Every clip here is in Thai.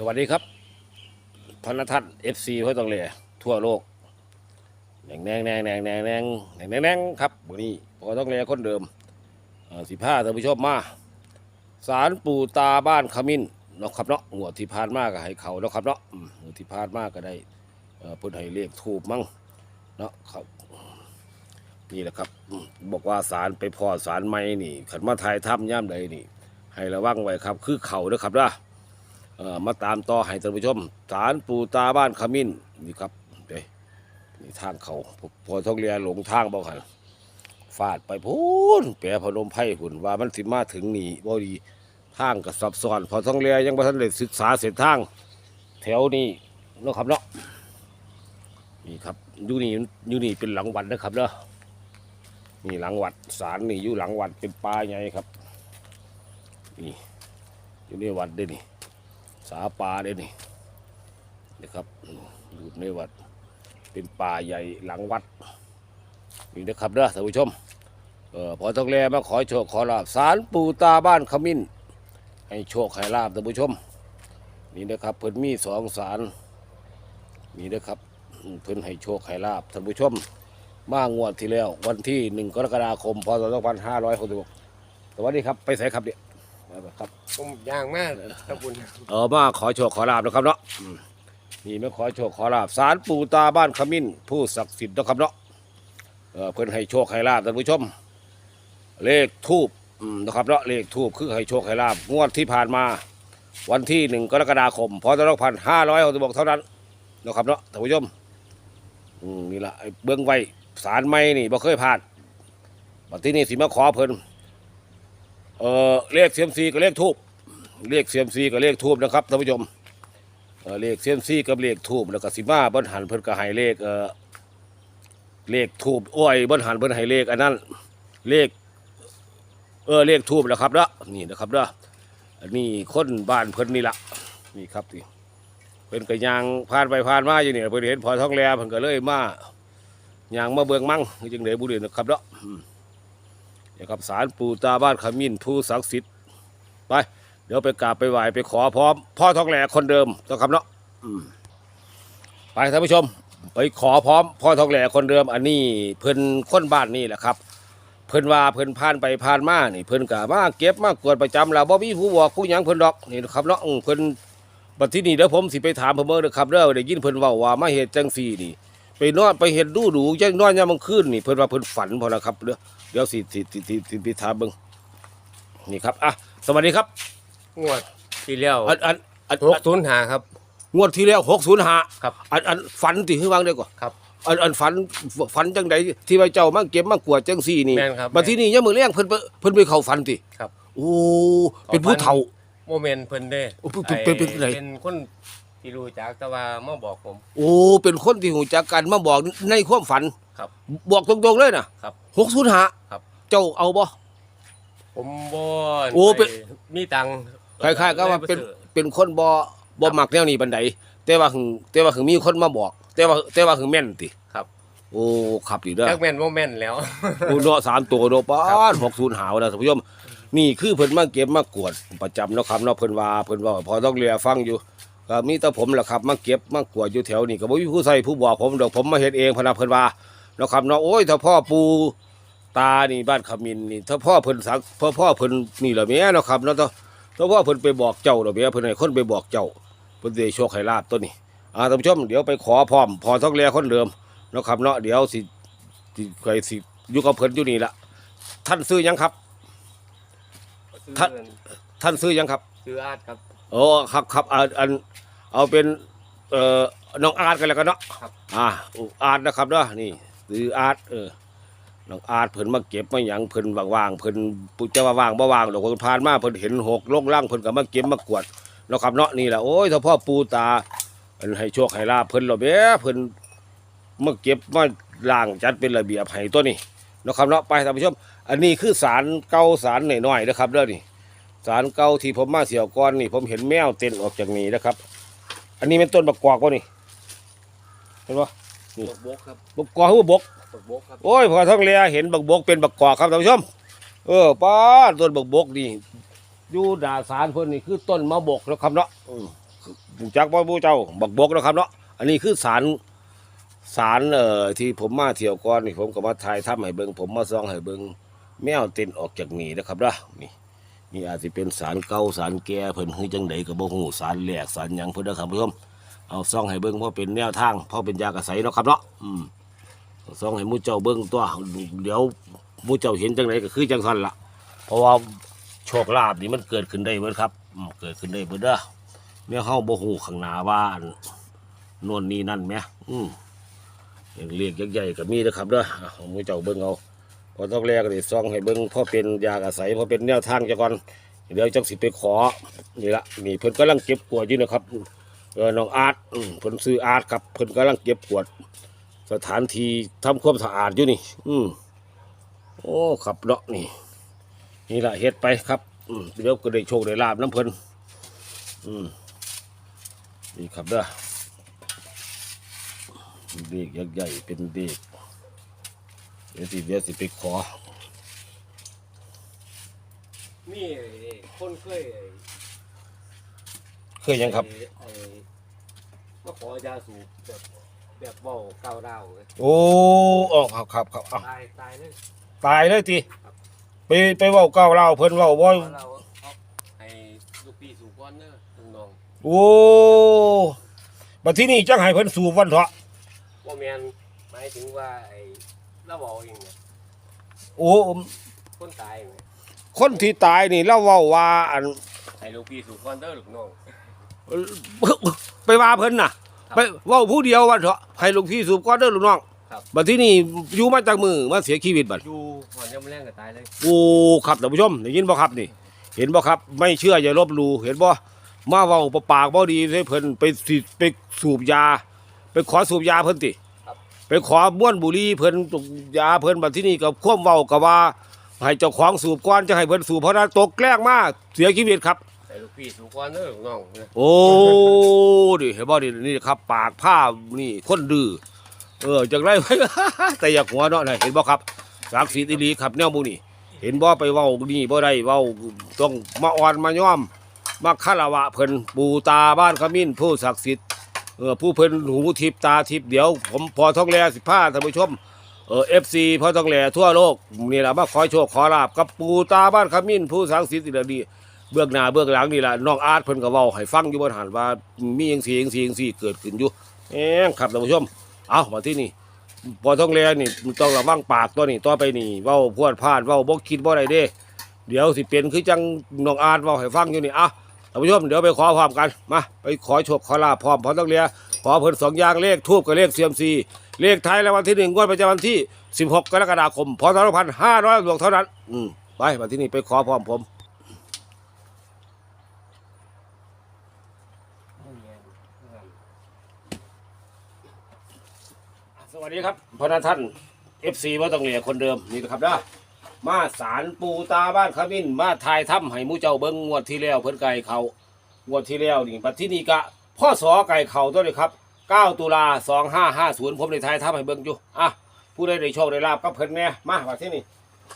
สวัสดีครับพนทัศน์เอฟซีห้วยตองเหล่ทั่วโลกแหนงแนงแนงแนงแนงแนงแนงแนงแนงครับวันนี้พอต้องเหล่คนเดิมสิบห้าท่านผู้ชมมาสารปู่ตาบ้านขมิ้นเนาะครับเนาะงวที่ผ่านมาก็ให้เขาเนาะครับเนาะอืมงวที่ผ่านมาก็ได้เพิ่นให้เลขถูกมั้งเนาะครับนี่แหละครับบอกว่าสารไปพอสารไม่นี่ขันมาไทยถ้ำย่ำใดนี่ ให้ระวังไว้ครับ คือเขาเด้อครับนะเอ่อ มาตามต่อให้ท่านผู้ชมศาลปู่ตาบ้านขมิ้นนี่ครับเด้นี่ทางเขาพพอท้องเรียหลงทางบ่หันฟาดไปพูนแปรพนมไพ่หุ่นว่ามันสิมาถึงนี่บ่ดีทางก็ซับซ้อนพอท้องเรียยังบ่ทันได้ศึกษาเส้นทาง แถวนี้เนาะครับเนาะนี่ครับอยู่นี่อยู่นี่เป็นหลังวัดนะครับเนาะนี่หลังวัดศาลนี่อยู่หลังวัดเป็นป่าใหญ่ครับนี่อยู่ในวัดเด้นี่ สาปลาเด้นี่นะครับอยู่ในวัดเป็นป่าใหญ่หลังวัดนี่นะครับเด้อท่านผู้ชมเออพอต้องแลมาขอโชคขอลาบสารปู่ตาบ้านขมิ้นให้โชคให้ลาบท่านผู้ชม นี่นะครับเพิ่นมีสองสารนี่นะครับเพิ่นให้โชคให้ลาบท่านผู้ชม มางวดที่แล้ววันที่หนึ่งกรกฎาคมพศสองพันห้าร้อยหกสิบหกสวัสดีครับ ไปใส่ครับเนี่ย ครับผมย่างมากขอบคุณเออมาขอโชคขอลาบนะครับเนาะอืมนี่มาขอโชคขอลาบสารปู่ตาบ้านขมิ้น ผู้ศักดิ์สิทธิ์นะครับเนาะเออเพิ่นให้โชคให้ลาบท่านผู้ชม เลขทูบนะครับเนาะเลขทูบคือให้โชคให้ลาบงวดที่ผ่านมา วันที่หนึ่งกรกฎาคมพศสองพันห้าร้อยหกสิบหกเท่านั้นนะครับเนาะท่านผู้ชมอืมนี่ละไอ้เบื้องไว้สารไม่นี่บ่เคยผ่านบัดที่นี่สิมาขอเพิ่น เออเลขเซียมซีกับเลขทูบเลขเซียมซีกับเลขทูบนะครับท่านผู้ชมเออเลขเซียมซีกับเลขทูบแล้วก็สิมาบนหันเพิ่นก็ให้เลขเอ่อเลขทูบโอ้อยบนหันเพิ่นให้เลขอันนั้นเลขเออเลขทูบนะครับเนาะนี่นะครับเนาะอันนี้คนบ้านเพิ่นนี่ละนี่ครับนี่เพิ่นก็ยางผ่านไปผ่านมาอยู่นี่เพิ่นเห็นพอท้องแลเพิ่นก็เลยมายางมาเบิ่งมั่งจึงได้บุรีนะครับเนาะ อืมนี่ครับศาลปู่ตาบ้านขมิ้นผู้ศักดิ์สิทธิ์ไป เดี๋ยวไปกราบไปไหว้ไปขอพร้อม พ่อทองแหลคนเดิมต้องคำเนาะไปท่านผู้ชม ไปขอพร้อม พ่อทองแหลคนเดิม อันนี้เพิ่นคนบ้านนี่แหละครับ เพิ่นว่าเพิ่นผ่านไปผ่านมานี่ เพิ่นกะมาเก็บมากวดประจำแล้วบ่มีผู้บอกผู้หยังเพิ่นดอกนี่นะครับเนาะเพิ่นบัดที่นี่เดี๋ยวผมสิไปถามเพิ่นเบิ่งเด้อครับเด้อได้ยินเพิ่นเว้าว่ามาเฮ็ดจังซี่นี่ ไปนอนไปเฮ็ดดูดูจังนอนยามกลางคืนนี่เพิ่นว่าเพิ่นฝันพอนะครับเด้อเดี๋ยวสิสิสิสิสิไปถามเบิ่งนี่ครับอะสวัสดีครับงวดที่แล้วอันอันอันหกศูนย์หาครับ งวดที่แล้วหกศูนย์หาครับ อันอันฝันที่ให้วางได้ก่อนครับ อันอันฝันฝันจังใดที่ว่าเจ้ามาเก็บมากวดจังซี่นี่แม่นครับบัดที่นี่ยังมือเลี้ยงเพิ่นไปเพิ่นไปเข้าฝันติครับ โอ้เป็นผู้เฒ่า โมเมนต์เพิ่นเด้โอ้เป็นเป็นเป็นเป็นไหน เป็นคน ที่รู้จักแต่ว่ามาบอกผม โอ้เป็นคนที่หูจักกันมาบอกในความฝันครับบอกตรงๆเลยนะครับหกศูนย์หาครับ เจ้าเอาบ่ ผมบ่โอ้เป็น มีตังค์คล้ายๆก็ว่าเป็นลยไปซื้อเป็นคนบ่บ่มักแนวนี้ปานใดแต่ว่าหึงแต่ว่าหึงมีคนมาบอก แต่ว่าแต่ว่าหึงแม่นติครับ โอ้ครับดีเด้อ จักแม่นบ่แม่นแล้ว โอ้เนาะสามตัวเนาะป้าหกศูนย์หาวนะท่านผู้ชมนี่คือเพิ่นมาเก็บมากวดประจำเนาะครับเนาะเพิ่นว่าเพิ่นว่าพอต้องเรียฟังอยู่ ก็มีแต่ผมแหละครับมาเก็บมากวดอยู่แถวนี้ก็บ่มีผู้ใส่ผู้บอกผมดอกผมมาเฮ็ดเองพะนะเพิ่นว่าเนาะครับเนาะโอ้ยถ้าพ่อปูตานี่บ้านขมินนี่ถ้าพ่อเพิ่นสักพ่อพ่อเพิ่นนี่ล่ะแม่เนาะครับเนาะถ้าพ่อเพิ่นไปบอกเจ้าดอแม่เพิ่นให้คนไปบอกเจ้าเพิ่นสิได้โชคให้ลาบตัวนี้อ่าท่านผู้ชมเดี๋ยวไปขอพร้อมพอต้องเรียคนเดิมเนาะครับเนาะเดี๋ยวสิสิใครสิอยู่กับเพิ่นอยู่นี่ละท่านซื้อยังครับ ท่าน ท่านซื้อยังครับ ซื้ออาร์ตครับ โอ้ครับครับอันอันเอาเป็นเอ่อน้องอาร์ตกันแล้วกันเนาะครับ อ่าอาร์ตนะครับเนาะนี่ซื้ออาร์ตเออน้องอาร์ตเพิ่นมาเก็บมาหยังเพิ่นว่างๆเพิ่นปุจะว่าว่างบ่ว่างดอกเพิ่นผ่านมาเพิ่นเห็นหกลงล่างเพิ่นก็มาเก็บมากวดเนาะครับเนาะนี่แหละโอ้ยถ้าพ่อปูตาเพิ่นให้โชคให้ลาภเพิ่นหรอแม่เพิ่นมาเก็บมาล่างจัดเป็นระเบียบให้ตัวนี้เนาะครับเนาะไปท่านผู้ชม อันนี้คือสารเก่าสารหน่อยๆนะครับเด้อนี่ สารเก่าที่ผมมาเสี่ยวก้อนนี่ ผมเห็นแมวเต้นออกจากนี่นะครับ อันนี้เป็นต้นบักกอกวะนี่เห็นปะบกบกครับบักกอกหรือบกบกบกครับโอ้ยพอท้องเลียเห็นบักบกเป็นบักกอกครับท่านผู้ชมเออป้าดต้นบักบกนี่อยู่ด่าสารเพิ่นนี่คือต้นมะบกแล้วครับเนาะอืมจักบ่บูเจ้าบักบกนะครับเนาะอันนี้คือสารสารเอ่อที่ผมมาเที่ยวก่อนนี่ผมก็มาถ่ายทำให้เบิ่งผมมาส่องให้เบิ่งแมวเต้นออกจากนี่นะครับเด้อนี่ นี่อาจสิเป็นสารเก่าสารแก่เพิ่นคือจังไดก็บ่ฮู้สารแหลกสารหยังเพิ่นเด้อครับผู้ชมเอาส่องให้เบิ่งเพราะเป็นแนวทางเพราะเป็นยากระใสเนาะครับเนาะอืมส่องให้หมู่เจ้าเบิ่งตัวเดี๋ยวหมู่เจ้าเห็นจังไดก็คือจังซั่นล่ะ เพราะว่าโชคลาภนี่มันเกิดขึ้นได้เบิดครับอืมเกิดขึ้นได้เบิดเด้อแม่เฮาบ่ฮู้ข้างหน้าว่าอันโน่นนี่นั่นแหมอืมเรียกใหญ่ๆก็มีนะครับเด้อเอาหมู่เจ้าเบิ่งเอา พอต้องแรกก็ได้ซองให้เบิ่งพอเป็นยาอาศัยพอเป็นแนวทางจักก่อนเดี๋ยวจังสิไปขอนี่ละนี่เพิ่นกำลังเก็บกวดอยู่นะครับเออน้องอาร์ตเพิ่นซื้ออาร์ตครับเพิ่นกำลังเก็บกวด สถานที่ทำความสะอาดอยู่นี่ อืมโอ้ครับเนาะนี่ นี่แหละเฮ็ดไปครับอืมเดี๋ยวก็ได้โชคได้ลาบน้ำเพิ่นอืมนี่ครับเด้อเด็กยักษ์ใหญ่เป็นเด็ก ดี๋ยวสิเดี๋ยวสิไปขอ มีคนเคยเคยยังครับ ไอ้มาขอยาสูบแบบแบบเบาเก้าวดาวเลยโอ้อ๋อครับครับครับอ้าวตายตายเลยตายเลยทีไปไปเว้าเก้าวเล่าวเพิ่นเว้าบ่เพราะเราเอาไอ้ลูกพี่สูบก้อนเนอะน้องโอ้บัดที่นี่จังให้เพิ่นสูบวันเถาะๆว่าแมนหมายถึงว่าไอ้ เราบอกเองเนี่ยโอ้คนตายไหมคนที่ตายนี่เล่าเว้าว่าอันไอ้ลูกพี่สูบก้อนเด้อลูกน้องไปว่าเพิ่นน่ะครับไปเว่าผู้เดียววันเถอะให้ลูกพี่สูบก้อนเด้อลูกน้องครับบัดที่นี่อยู่มาจากมือมาเสียชีวิตบัดอยู่หอนยำแรงก็ตายเลยโอ้ครับท่านผู้ชมได้ยินบ่ครับนี่ เห็นบ่ครับ ไม่เชื่ออย่าลบหลู่เห็นบ่มาเว้าปปากบ่ดีให้เพิ่นไปสิไปสูบยา ไปขอสูบยาเพิ่นติ ไปขอบ้วนบุหรี่เพิ่นสูบยาเพิ่นบัดที่นี่ก็ควมเว้าก็ว่า ให้เจ้าของสูบก่อนจะให้เพิ่นสูบเพราะนั้นตกแกล้งมาเสียชีวิตครับ ไอ้ลูกพี่สูบก้อนเด้อลูกน้องเนี่ยโอ้ดิเห็นบ่ดินี่ครับ ปากผ้านี่คนดื้อเออจากไรแต่อยากหัวเนาะน่ะเห็นบ่ครับศักดิ์สิทธิ์อีหลีครับแนวหมูนี่ เห็นบ่ไปเว้านี่บ่ได้เว้าต้องมาอ่อนมาย่อมมาคารวะเพิ่นปู่ตาบ้านขมิ้นผู้ศักดิ์สิทธิ์ เออผู้เพิ่นหูทิพตาทิพเดี๋ยว ผมพอท้องแลสิพาท่านผู้ชมเออ FC พอท้องแลทั่วโลกนี่แหละมาขอโชคขอลาบกับปู่ตาบ้านขมิ้นผู้ศักดิ์สิทธิ์อีหลีเบื้องหน้าเบื้องหลังนี่แหละน้องอาร์ตเพิ่นก็เว้าให้ฟังอยู่บนหันว่ามีจังซี่จังซี่จังซี่เกิดขึ้นอยู่เอ้งครับท่านผู้ชม เอามาที่นี่พอท้องแลนี่ต้องระวังปากตัวนี้ต่อไปนี่เว้าพวดพลาดเว้าบ่คิดบ่ได้เด้ เดี๋ยวสิเป็นคือจังน้องอาร์ตเว้าให้ฟังอยู่นี่อะ ท่านผู้ชมเดี๋ยวไปขอพร้อมกันมาไปขอโชคขอลาภพร้อมพอต้องเลียขอเพิ่นสองอย่างเลขทูบกับเลขเซียมซีเลขไทายรางวัลที่หนึ่งงวดประจำวันที่ 16 กรกฎาคมพศ2500ดวงเท่านั้น อืมไปมาที่นี่ไปขอพร้อมผม สวัสดีครับพนักท่าน FC ว่าต้องเหลียคนเดิมนี่นะครับนะ มาสารปูตาบ้านขมิ้นมาทายถ้ำให้มูเจ้าเบิ้งงวดที่แล้วเพิ่นไก่เขางวดที่แล้วนี่ปัจที่นี่กะพ่อสอไก่เขาตัวนี้ครับ 9 ตุลา2550 ผมได้ทายถ้ำให้เบิ้งอยู่อะผู้ใดได้โชคได้ลาบกับเพิ่นแน่มาว่าที่นี่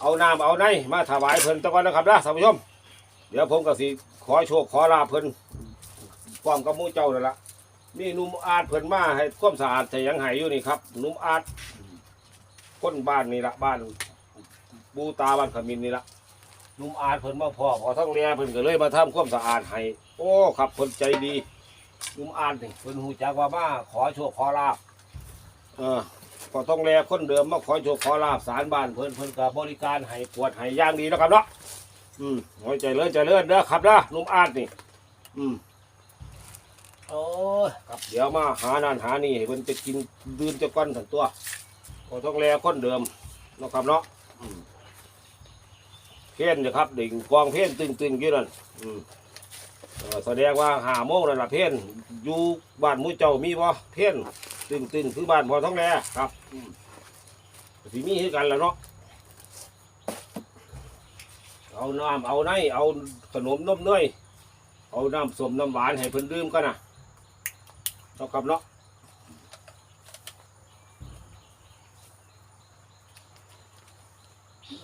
เอาน้ำเอาในมาถวายเพิ่นตะวันนะครับนะท่านผู้ชม เดี๋ยวผมก็สิขอโชคขอลาบเพิ่นพร้อมกับมูเจ้านั่นละนี่นุ่มอาดเพิ่นมาให้ความสะอาดแต่ยังหายอยู่นี่ครับนุ่มอาดคนบ้านนี่ละบ้าน บูตาบ้านขมินนี่ละนุ่มอาดเพิ่นมาพ่อพอทั้งเรียเพิ่นก็เลยมาทำความสะอาดให้โอ้ครับเพิ่นใจดีนุ่มอาดนี่เพิ่นหูจักว่ามาขอโชคขอลาบเออพอต้องแลคนเดิมมาขอโชคขอลาบสารบ้านเพิ่นเพิ่นก็บริการให้ปวดให้ย่างดีนะครับเนาะอืมไว้ใจเลื่อนใจเลื่อนเด้อครับเนะนุ่มอาดนี่ อืมโอ้ยครับเดี๋ยวมาหานานหานี่ให้เพิ่นจะกินดื่มจะก้อนทั้งตัวก็ต้องแลคนเดิมนะครับเนาะอืม เพี้ยนนะครับดิ่งกองเพี้ยนตึงตึงๆอยู่นั่นอืมเออแสดงว่าหาโมงนั่นละเพี้ยนอยู่บ้านมุ้เจ้ามีบ่เพี้ยนตึงตึงๆคือบ้านพอท้องแลครับอืมสิมีคือกันแล้วเนาะเอาน้ำเอาในเอาขนมนมเนยเอาน้ำสมน้ำหวานให้เพิ่นดื่มกันนะเท่ากับเนาะ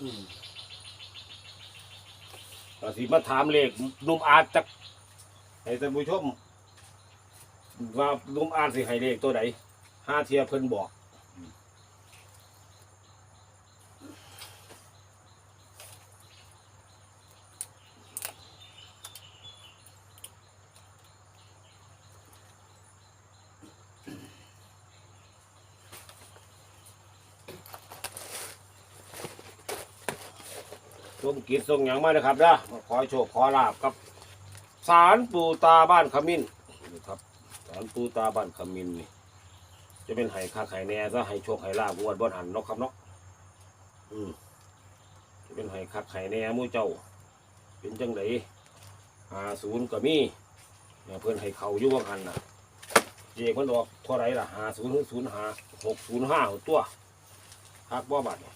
อืม เราสิมาถามเลขหนุ่มอาจจักให้ท่านผู้ชมว่านุ่มอาจสิให้เลขตัวใดห้าเทียเพิ่นบอก กิจทรงหยังมาเลยครับนะขอโชคขอลาบกับสารปูตาบ้านขมิ้นนี่ครับสารปูตาบ้านขมิ้นนี่ จะเป็นไห้ค่าไข่แหน่ซะให้โชคให้ลาบงวดบนหันนาะครับนาะอืมจะเป็นไห้คักไข่แหน่มู่เจ้า เป็นจังไดหาศูนย์ก็มีเนี่ยเพื่อนให้เขาอยู่ว่าหันน่ะเจกมันออกเท่าไรล่ะหาศูนย์ศูนย์หาหกศูนย์ห้าตัวฮักบ่บัดเนี่ย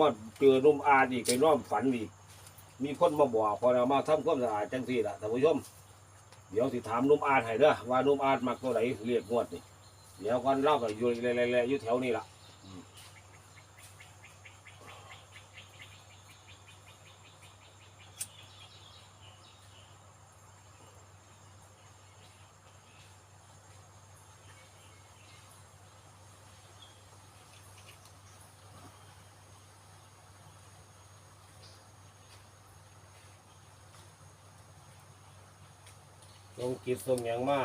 มาเจอนุ่มอาดอีกไปน้อมฝันอีกมีคนมาบอกพอเรามาทำความสะอาดจังสี่ละท่านผู้ชม เดี๋ยวสิถามนุ่มอาดให้เด้อว่านุ่มอาดมักตัวไหนเรียกงวดนี่เดี๋ยวก่อนเล่ากับอยู่เล่ๆๆอยู่แถวนี้ล่ะ งกิจทรงหยังมา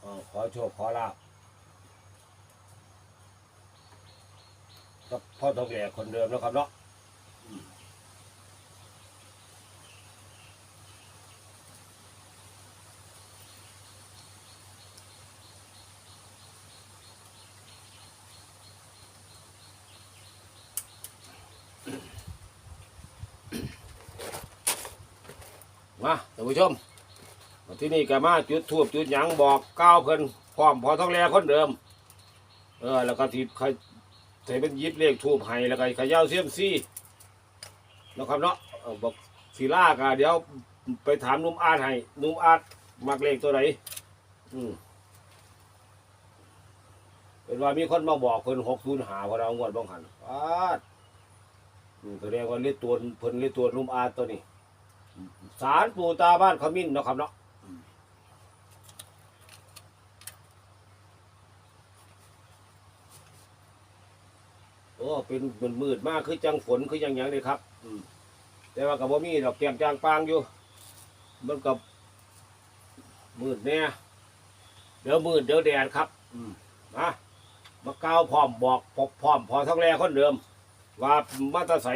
เอ่อขอโชคขอลาบกับพ่อทองแหล่คนเดิมแล้วครับเนาะมมาท่านผู้ชม ที่นี่ก็มาจุดทูบจุดหยังบอกก้าวเพิ่นพร้อมพอท้องแลคนเดิม เออ แล้วก็ที่ใครใส่เป็นยิบเลขทูบให้แล้วก็เขย่าเสียมซี่นะครับเนาะเออบอกสีลากะเดี๋ยวไปถามนุ่มอาดให้นุ่มอาดมักเลขตัวไหนอืมเป็นว่ามีคนมาบอกเพิ่นหกศูนย์หาพอเรางวดบ้องหันอาดอืมแสดงว่าเลีตัวเพิ่นเลีตัวนุ่มอาดตัวนี้สารปูตาบ้านขมิ้นนะครับเนาะ อ้เป็นมืดมืดมากคือจังฝนคือจังหยังเลยครับ อืมแต่ว่ากับว่ามีดอกแก้มจางปางอยู่ มันกับมืดแน่เดี๋ยวมืดเดี๋ยวแดดครับอืมนะมาก้าวพร้อมบอกพบพร้อมพอท้องแรคนเดิม ว่ามาตาใส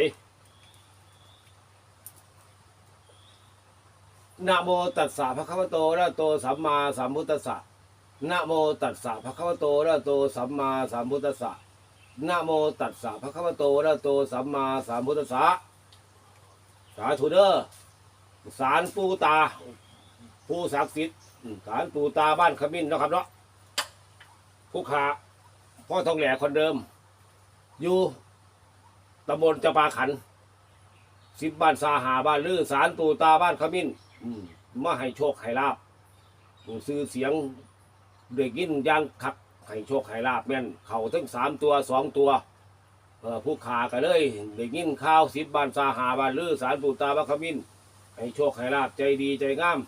นะโมตัสสะภะคะวะโตอะระโตสัมมาสัมพุทธัสสะนะโมตัสสะภะคะวะโตระโตสัมมาสัมพุทธัสสะ นะโมตัสสะภะคะวะโตอะระโตสัมมาสัมพุทธัสสะสาธุเด้อสารปูตา ผู้ศักดิ์สิทธิ์สารปูตาบ้านขมิ้นนะครับเนาะผู้ขาพ่อทองแหล่คนเดิม อยู่ตำบลจปาขันสิบบ้านสาหาบ้านลือสารปูตาบ้านขมิ้นมาให้โชคให้ลาบซื้อเสียงเด็กยินอยังคัก ให้โชคให้ลาบแม่น เขาทั้งสามตัวสองตัวเออผู้ขากันเลยได้ยินข้าวสิบบานสาหาบานลือสารปูตาบัคขมินให้โชคให้ลาบใจดีใจงาม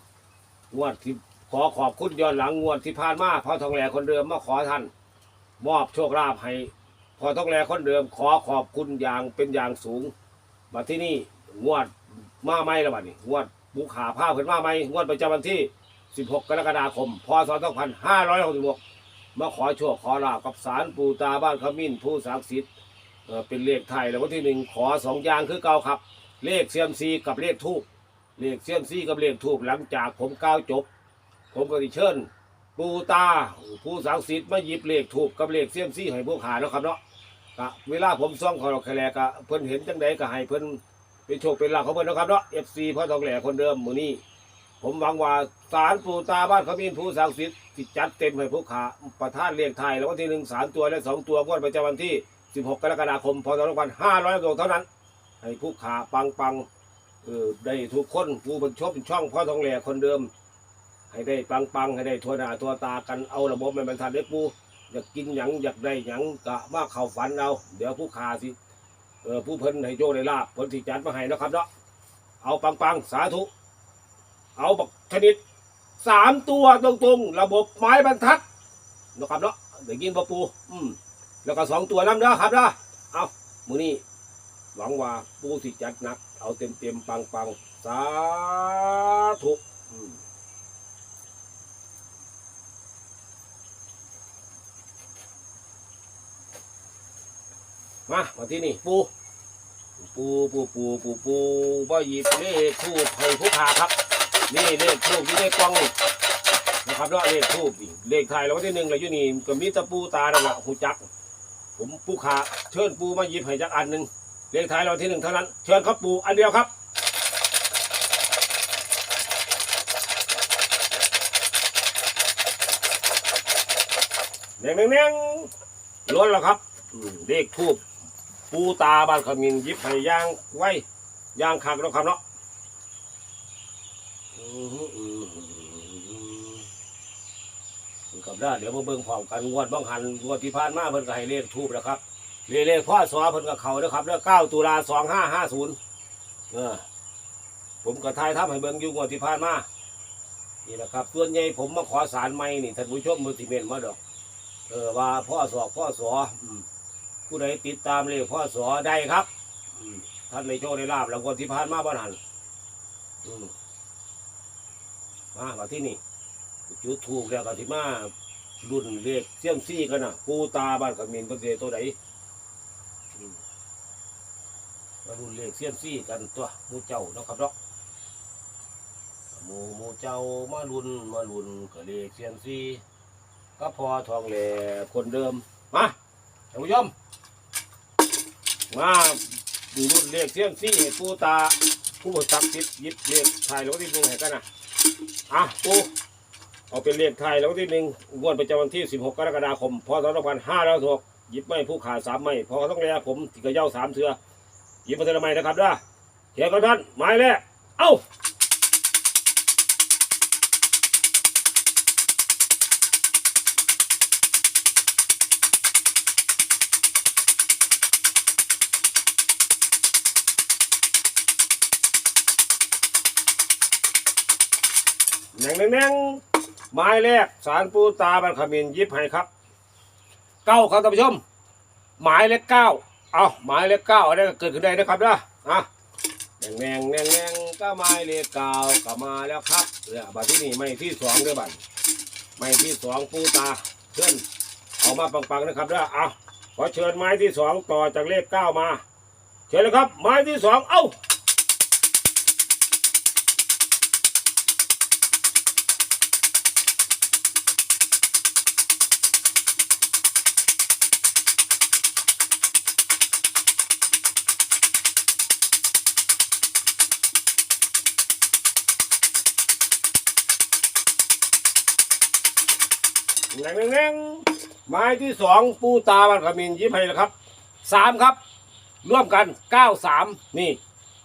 งวดที่ขอขอบคุณย้อนหลังงวดที่ผ่านมาพ่อทองแหล่คนเดิมมาขอท่านมอบโชคลาภให้พ่อทองแหล่คนเดิมขอขอบคุณอย่างเป็นอย่างสูงมาที่นี่งวดมาไม่ละบัดนี้งวดบุขาผ้าเพิ่นมาไม่งวดประจำวันที่ 16 กรกฎาคม พศ 2566 มาขอโชคขอลาบกับสารปูตาบ้านขมิ้นผู้ศักดิ์สิทธิ์เอ่อเป็นเลขไทยแล้ววันที่หนึ่งขอสองอย่างคือเก่าครับ เลขเซียมซีกับเลขทูบเลขเซียมซีกับเลขทูบหลังจากผมก้าวจบ ผมก็ดิเชิญปูตาผู้ศักดิ์สิทธิ์มาหยิบเลขทูบกับเลขเซียมซีให้พวกขาแล้วครับเนาะก็เวลาผมซ่องขอเราแคลกะเพิ่นเห็นจังใดก็ให้เพิ่นเป็นโชคเป็นลาภของเพิ่นนะครับเนาะเอฟซีพ่อทองแหล่คนเดิมมือนี้ ผมหวังว่าสารปูตาบ้านเขามีผู้ศักดิ์สิทธิ์จัดเต็มให้ผู้ขาประธานเรียกไทยแล้ววันที่หนึ่งสามตัวและสองตัวงวดประจำวันที่ 16 กรกฎาคมพศ2500ตัวเท่านั้น ให้ผู้ขาปังปังเออได้ทุกคนผู้บรรชมช่องพ่อทองแหล่คนเดิม ให้ได้ปังปังให้ได้ทัวหน้าทัวตากันเอาระบบมันบรรทัดเด็กปูอยากกินหยังอยากได้หยังกะมาเข้าฝันเอาเดี๋ยวผู้ขาสิเออผู้เพิ่นให้โยได้ลาบผลที่จัดมาให้นะครับเนาะเอาปังปังสาธุ เอาบักชนิดสามตัวตรงๆ ระบบไม้บรรทัดนะครับเนาะเดี๋ยวกินปลาปู อืม แล้วก็สองตัวน้ำเด้อครับเด้อเอามือนี้หวังว่าปูสิจัดหนัก เอาเต็มเต็มๆปังปังๆสาธุมามาที่นี่ปูปูปูปูปูปูบ่หยิบเลขทูบให้ผู้ขาครับ นี่เลขทูบที่ได้กล้องนี่นะครับเนาะเลขทูบเลขไทยแล้ววันที่หนึ่งเลยอยู่นี่ก็มีตะปูตาดังละหูจัก ผมผู้ขาเชิญปูมาหยิบให้จักอันหนึ่งเลขไทยเราที่หนึ่งเท่านั้น เชิญครับปูอันเดียวครับแดงแดงแดงล้นแล้วครับเลขทูบปูตาบานขมินยิบให้ย่างไว้ย่างคักแล้วครับเนาะอือหืออือหื อกับได้าเดี๋ยวมาเบิ่งพร้อมกันงวดบ้างหันงวดที่ผ่านมาเพิ่นก็ให้เลขทูบแล้วครับเลขเลขพ่อสอเพิ่นก็เขาแล้วครับแล้วเก้าตุลาสองห้าห้าศูนย์เออผมก็ทายทับให้เบิ่งอยู่งวดที่ผ่านมานี่แหละครับส่วนใหญ่ผมมาขอสารไม่นี่ท่านผู้ชมมือติเมนมาดอก เออว่าพ่อสอพ่อสออืมผู้ใดติดตามเลขพ่อสอได้ครับอืท่านในโชคในลาบแล้วก็ที่ผ่านมาบ้านหันอืมมามาที่นี่จุดถูกแล้วก็ที่มา รุ่นเลขเสี่ยมซี่กันนะปูตาบ้านขมินประเสตัวไหนมารุ่นเลขเสี่ยมซี่กันตัวมูเจ้าเนาะครับเนาะหมูหมูเจ้ามารุ่นมารุ่นก็เลขเสี่ยมซี่ก็พอทองแหล่คนเดิมมาท่านผู้ชมมาดูรุ่นเลขเสี่ยงซี่ปูตาผู้ตักติดยิบเลขไทายแล้วที่หนึ่งให้กันนะอะปู เอาเป็นเลขไทยแล้วที่หนึ่งงวดประจำวันที่ 16 กรกฎาคม พศ 2566หยิบไม่ผู้ขาดสามไม่พอต้องแลผมที่กระเย้าสามเถือหยิบมาเทละไม้นะครับด้าเขียนกันท่านไม้แรกเอ้า แหน่งแหน่งแนงไม้แรกสารปูตาบันขมินยิบให้ครับเก้าครับท่านผู้ชม หมายเลขเก้าเอาหมายเลขเก้าอะไรเกิดขึ้นได้นะครับนะอะแหน่งแหน่งแหน่งแนงก็หมายเลขเก้าก็มาแล้วครับเนี่ยบัดที่นี่ไม่ที่สองด้วยบัดไม่ที่สองปูตาเชิญเอามาปังๆนะครับนะเอาขอเชิญไม้ที่สองต่อจากเลขเก้ามา เชิญเลยครับ ไม้ที่สองเอ้า แหน่งแหน่งแหน่งไม้ที่สองปูตาบันขมินยิบให้นะครับสามครับ ร่วมกันเก้าสามนี่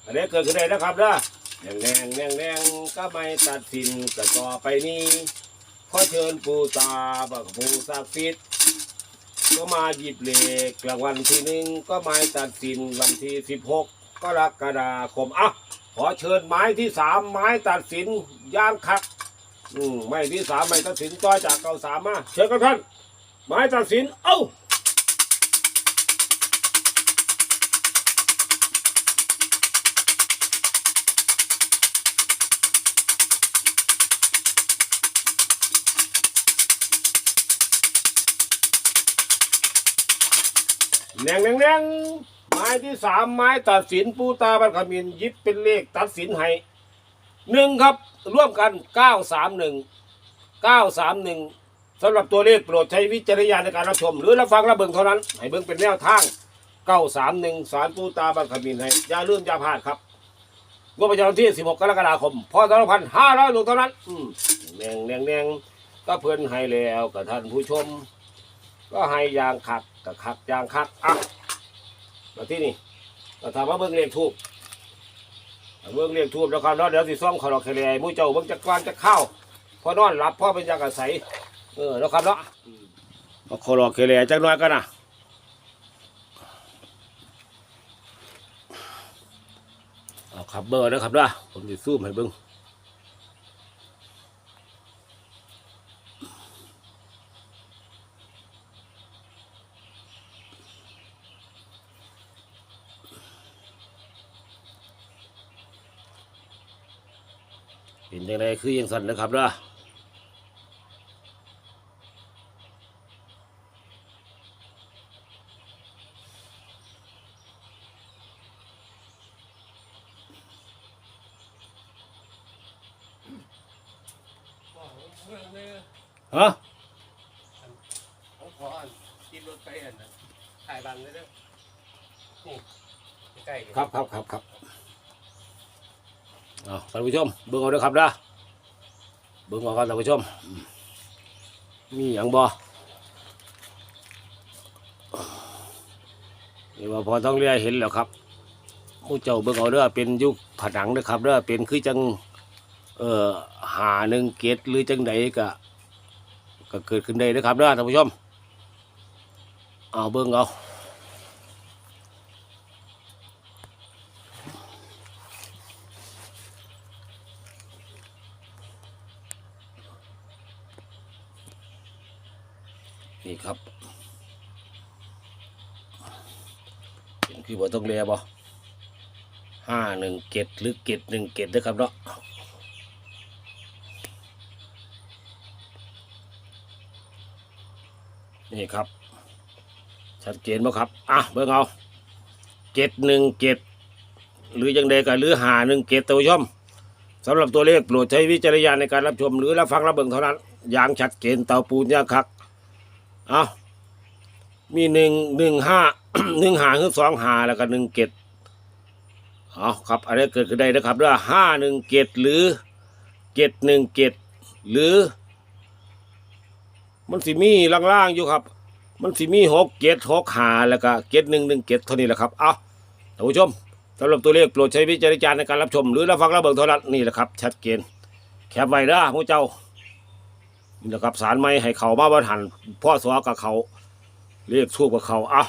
อันนี้เกิดขึ้นได้นะครับนะแหน่งแหน่งแหน่งแหน่งก็ไม่ตัดสินก็ต่อไปนี้ขอเชิญปูตาบักปูศักดิ์สิทธิ์ก็มาหยิบเหลขรางวัลที่หนึ่งก็ไม่ตัดสินวันที่สิบหกก็รักฎาคมอะขอเชิญไม้ที่สามไม้ตัดสินย่างคัก อืมไม่ที่สามไม่ตัดสินต่อจากเก่าสามมาเชิญครับท่านหมายตัดสินเอ้าแนงแนงแนงไม้ที่สามไม้ตัดสินปูตาบันขมินยิบเป็นเลขตัดสินให้หนึ่งครับ ร่วมกันเก้าสามหนึ่ง931สำหรับตัวเลขโปรดใช้วิจารณญาณในการรับชม หรือรับฟังรับเบิ่งเท่านั้น ให้เบิ่งเป็นแนวทาง 931 สารปูตาบังคมินให้อย่าลืมอย่าพลาดครับงวดประจำวันที่ 16 กรกฎาคม พศ2500ลูกเท่านั้นอืมแนงแนงแนงก็เพิ่อนให้แล้วกับท่านผู้ชม ก็ให้ยางคักกับคักยางคักอะมาที่นี่ก็ถามว่าเบิ่งเลขทูบ เบิ่งเลขทูบแล้วครับเนาะเดี๋ยวสิซ่อมขอรอกแคลมู่เจ้าเบิ่งจักรวาลจะเข้าพอนอนหลับพ่อเป็นยากระใสเออแล้วครับเนาะมาขอรอเคลียจักหน่อยกันนะเอาขับเบอร์นะครับนะผมจะซูมให้เบิ้งไง คือยังสั่นนะครับเด้อเมืองเลยฮะผมขออันกินรถไปอันนั้นถ่ายบังเลยเด้อนี่ใกล้ๆนี่ครับครับครับครับเอาท่านผู้ชมเบิ่งเอาเด้อครับเด้อ เบิ่งเอาครับท่านผู้ชมอืมมีหยังบ่นี่ว่าพอต้องเรียเห็นแล้วครับผู้เจ้าเบิ่งเอาเด้อเป็นยุคผนังเด้อครับเด้อเป็นคือจังเอ่อหาหนึ่งเกตหรือจังใดก็ก็เกิดขึ้นได้นะครับเด้อท่านผู้ชม เอาเบิ่งเอานี่ครับ ต้องเรียบ่ห้าหนึ่งเกตหรือเกตหนึ่งเกตนะครับเนาะนี่ครับ ชัดเจนไหมครับ อะเบิ่งเอาเจ็ดหนึ่งเจ็ดหรือยังใดกันหรือหาหนึ่งเจ็ดตัวชมสำหรับตัวเลขโปรดใช้วิจารณญาณในการรับชม หรือรับฟังรับเบิ่งเท่านั้นอย่างชัดเจนเตาปูนยาคัก เอามีหนึ่งหนึ่งห้า หนึ่งหาคือสองหาแล้วก็หนึ่งเจ็ดเอาครับอะไรเกิดขึ้นได้นะครับเรื่องห้าหนึ่งเจ็ดหรือเจ็ดหนึ่งเจ็ดหรือ มันสิมีล่างๆอยู่ครับ มันสิมีหกเจ็ดหกหาแล้วก็เจ็ดหนึ่งหนึ่งเจ็ดเท่านี้แหละครับเอาท่านผู้ชมสำหรับตัวเลขโปรดใช้วิจารณญาณในการรับชม หรือรับฟังรับเบิ่งเท่านั้นนี่แหละครับชัดเจนแคปไว้นะพวกเจ้านี่แหละครับสารไม่ให้เขามาบรรหันพ่อสวกับเขาเรียกทูบกับเขาเอา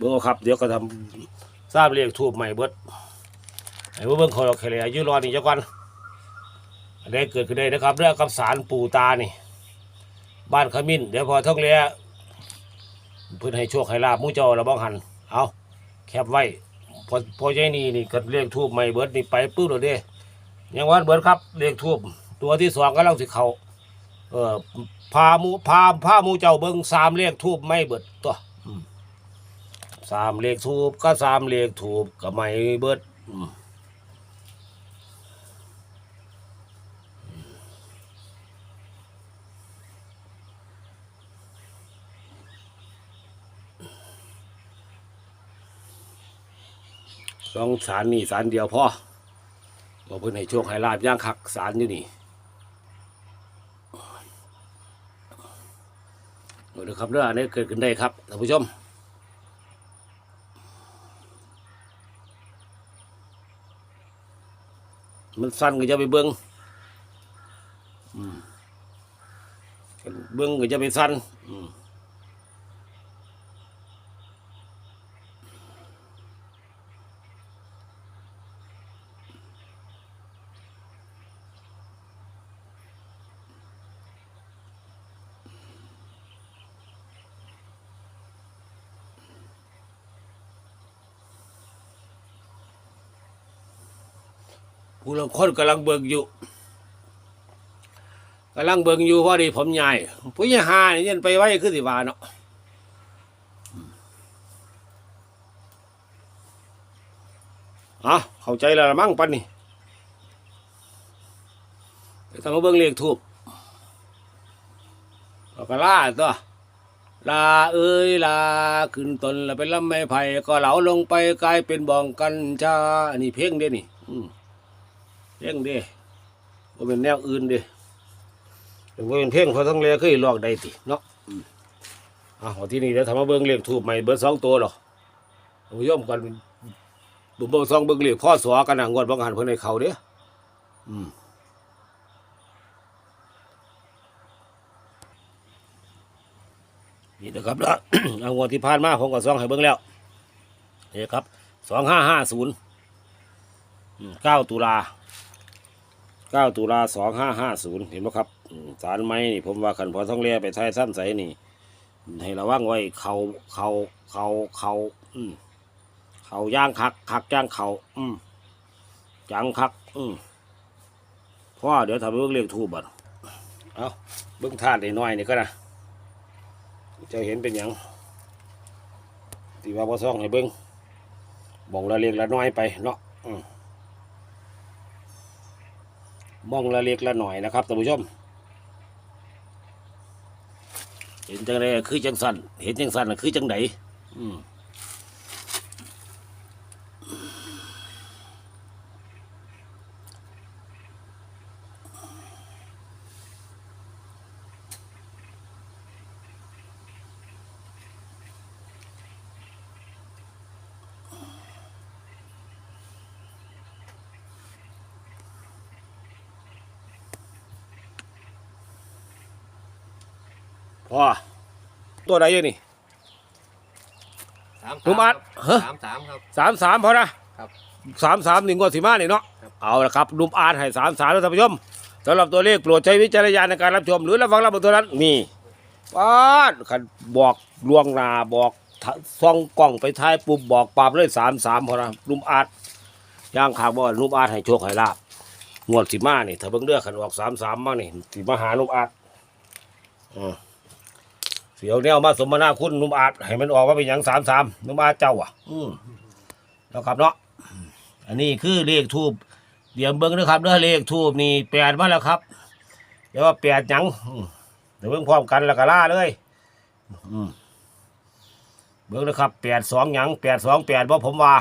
เบิ่งเอาครับ เดี๋ยวก็ทำทราบเรียกทูบใหม่เบิดไอ้เบิ่งเขาเราแค่เลยอายุรอนี่เจักวันอันนี้เกิดขึ้นได้นะครับเรื่องกับสารปู่ตานี่บ้านขมิ้นเดี๋ยวพอท่องเรือเพื่อนให้โชคให้ลาบมู่เจ้าระบ้องหันเอาแคบไว้พอพอใจนี่นี่ก็เรียกทูบไม่เบิดนี่ไปปื้ดเลยเด้ยังวันเบิดครับเรียกทูบตัวที่สองก็เล่าสิเขาเออพามูพาพามูเจ้าเบิ้งสามเรียกทูบไม่เบิดตัวอืม สามเรียกทูบก็สามเรียกทูบก็ไม่เบิดอืมสองสารนี่สารเดียวพ่อบอกเพิ่อนให้โชคให้ลาบย่างคักสารอยู่นี่โอ้เดี๋ยวครับเรื่องอันนี้เกิดขึ้นได้ครับท่านผู้ชม มันสั้นก็จะไปเบิ้งอืมเบิ้งก็จะไปสั้นอืม ผู้ลางคนกำลังเบิกอยู่กำลังเบิกอยู่พอดีผมใหญ่ผู้ใหญ่หานี่ยันไปไว้ขึ้นสิวาเนาะอะเข้าใจแล้วมั้งปันนี่ไปทำมาเบิ้งเลขทูบเอาก็ล่าตัวลาเอ้ยลาขึ้นตนแล้วเป็นลำไม้ไผ่ก็เหลาลงไปกลายเป็นบองกันชาอันนี้เพ่งเด้นี่ อืม เพ่งเด้ว่าเป็นแนวอื่นเด้ถึงว่าเป็นเพ่งเขาต้องเรียกคือลอกได้ติเนาะอืมอะวันที่นี่เดี๋ยวทำมาเบิ้งเลขทูบใหม่เบิ้งสองตัวหรอท่านผู้ชมกันบุบเบิ้งสองเบิ้งเลขพ่อสวกันนะงวดบางหันเพิ่นในเขาเด้ออืมนี่นะครับแล้วเอางวดที่ผ่านมาผมก็ซองให้เบิ้งแล้วนี่ครับสองห้าห้าศูนย์เก้าตุลา เก้าตุลาสองห้าห้าศูนย์เห็นไหมครับสารไม้นี่ผมว่าขันพอท่องเรียไปใช้สั้นใสนี่ ให้ระวังไว้เขาเขาเขาเขาอืมเขาย่างคักคักย่างเขาอืมจังคัก อืมพ่อเดี๋ยวทำเบิ่งเลขทูบบัดเอาเบิ่งธาตุน้อยนี่ก็นะจะเห็นเป็นหยังที่ว่าบ่ซ่องให้เบิ่งมองละเล็กละน้อยไปเนาะอืม มองละเล็กละหน่อยนะครับท่านผู้ชม เห็นจังไรคือจังสันเห็นจังสันคือจังไดอืม พ่อ ตัวไหนอยู่นี่ สามหนุ่มอาร์ตฮะ สามสามครับ สามสามพอนะครับสามสามหนึ่งกว่าสิมาเนี่ยเนาะครับ เอาละครับลุมอาร์ตให้สามสามแล้วท่านผู้ชมสำหรับตัวเลขโปรดใช้วิจารณญาณในการรับชม หรือรับฟังรับฟังตัวนั้นนี่ป้าดขันบอกลวงหนาบอกทะส่องกล้องไปท้ายปุ๊บบอกปราบเลยสามสามพอนะลุมอาร์ตย่างขางบ่ลุมอาร์ตให้โชคให้ลาบงวดสิมานี่ถ้าเบิ่งเด้อขันออกสามสามมานี่สิมาหาลุมอาร์ตอืม เสียวแนวมาสมนาคุณลุมอาร์ตให้มันออกว่าเป็นอย่างสามสามลุมอาร์ตเจ้าอะ อืมแล้วครับเนาะอันนี้คือเลขทูบเดี๋ยวเบิ้งนะครับเด้อเลขทูบนี่แปดมาแล้วครับเดี๋ยวว่าแปดหยังเดี๋ยวเบิ้งพร้อมกันแล้วก็ล่าเลยอืมเบิ้งนะครับแปดสองหยังแปดสองแปดเพราะผมว่า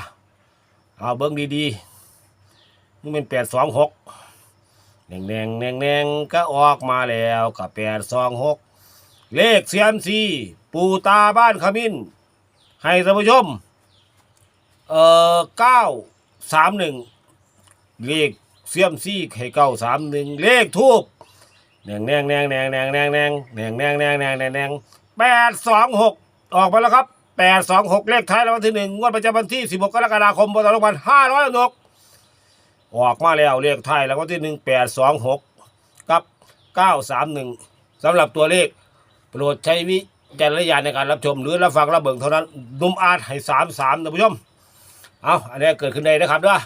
เอาเบิ้งดีๆนี่เป็นแปดสองหกแนงแนงแนงแนงก็ออกมาแล้วกับแปดสองหก เลขเซียมซีปูตาบ้านขมิ้น ให้ท่านผู้ชม เอ่อเก้าสามหนึ่งเลขเสียมซีให้เก้าสามหนึ่งเลขทูบแนงแนงแนงแนงแนงแนงแนงแนงแนงแนงแนงแนงแนงแปดสองหกออกมาแล้วครับแปดสองหกเลขท้ายรางวัลที่หนึ่งงวดประจำวันที่สิบหกกรกฎาคมพศสองพันห้าร้อยหกออกมาแล้วเลขท้ายรางวัลที่หนึ่งแปดสองหกกับเก้าสามหนึ่งสำหรับตัวเลข โปรดใช้วิจารณญาณในการรับชม หรือรับฟังรับเบิ่งเท่านั้นดุมอาจให้สามสามท่านผู้ชม เอาอันนี้เกิดขึ้นได้นะครับด้อ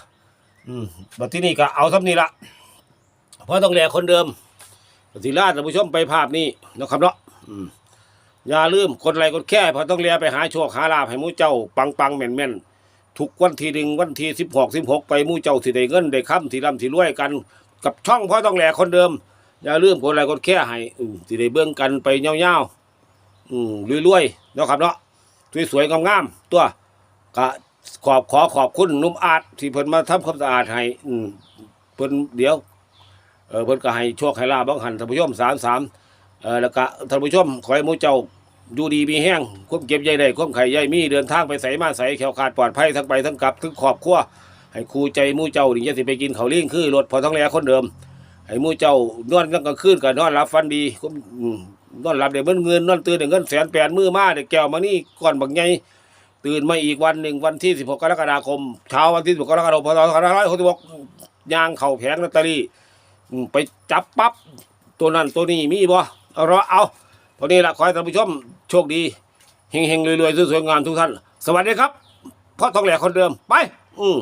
อืมบัดที่นี่ก็เอาทำนี่ละเพราะต้องแลคนเดิมปฏิราชท่านผู้ชมไปภาพนี้นะครับเนาะอืมอย่าลืมกดไลค์กดแค่เพราะต้องเลียไปหาโชคหาลาภให้มู่เจ้าปังปังแม่นแม่นทุกวันที่หนึ่งวันที่สิบหกสิบหกไปมู่เจ้าสิได้เงินได้ค้ำที่ร่ำที่รวยกัน กับช่องเพราะต้องแลคนเดิม อย่าลืมกดไลค์กดแค่ให้สิได้เบิ่งกันไปยาวๆอืมรวยๆเนาะครับเนาะสวยๆงามๆตัวก็ขอบขอขอบคุณนุ่มอาจที่เพิ่นมาทำความสะอาดให้อืมเพิ่นเดี๋ยวเออเพิ่นก็ให้โชคให้ลาบบังหันท่านผู้ชม33เออแล้วก็ท่านผู้ชมขอให้หมูเจ้าอยู่ดีมีแห้งควบเก็บใยได้ควบไข่ใยมีเดินทางไปใส่มาใส่แขวขาดปลอดภัยทั้งไปทั้งกลับทั้งครอบครัวให้ครูใจมู่เจ้านี่อย่าสิไปกินเขาลี้ยงคือรถพอท้องแลคนเดิม ให้มู่เจ้านอนกลางคืนก็นอนหลับฝันดีก็นอนหลับได้เงินเงินนอนตื่นได้เงินแสนแปดมือมาได้แก้วมานี่ก่อนบักใหญ่ตื่นมาอีกวันหนึ่งวันที่ 16 กรกฎาคมเช้าวันที่ 16 กรกฎาคมพศ2566ย่างเข่าแผงลอตเตอรี่ไปจับปั๊บตัวนั้นตัวนี้มีบ่เอาเราเอาตัวนี้ละขอให้ท่านผู้ชมโชคดีเฮงๆรวยๆสวยๆงามทุกท่าน สวัสดีครับพ่อทองแหลกคนเดิมไป อืม